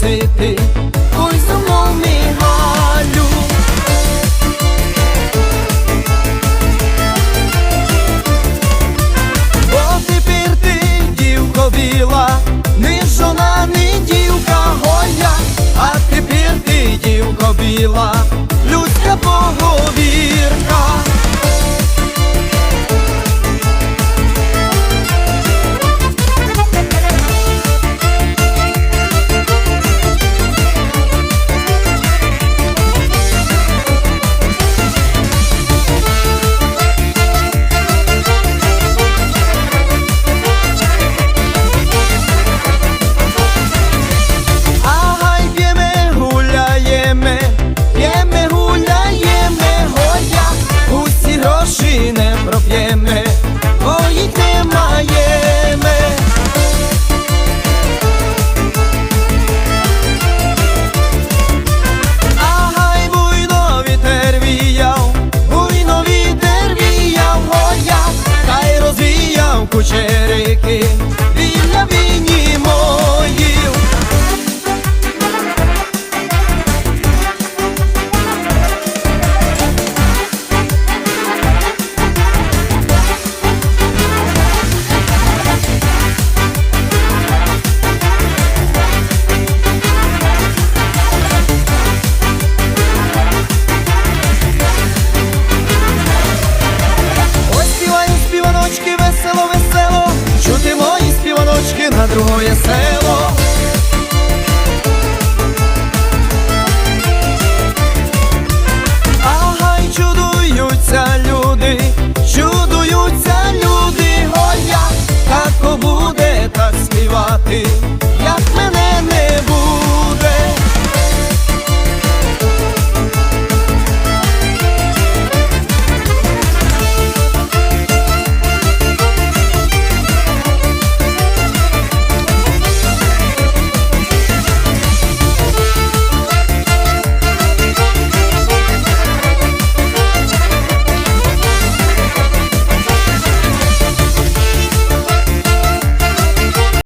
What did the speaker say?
було не просити, ой замов мігалю. Бо тепер ти, дівко біла, не жона, не дівка гоя, а тепер ти, дівко біла, кучерики другое село.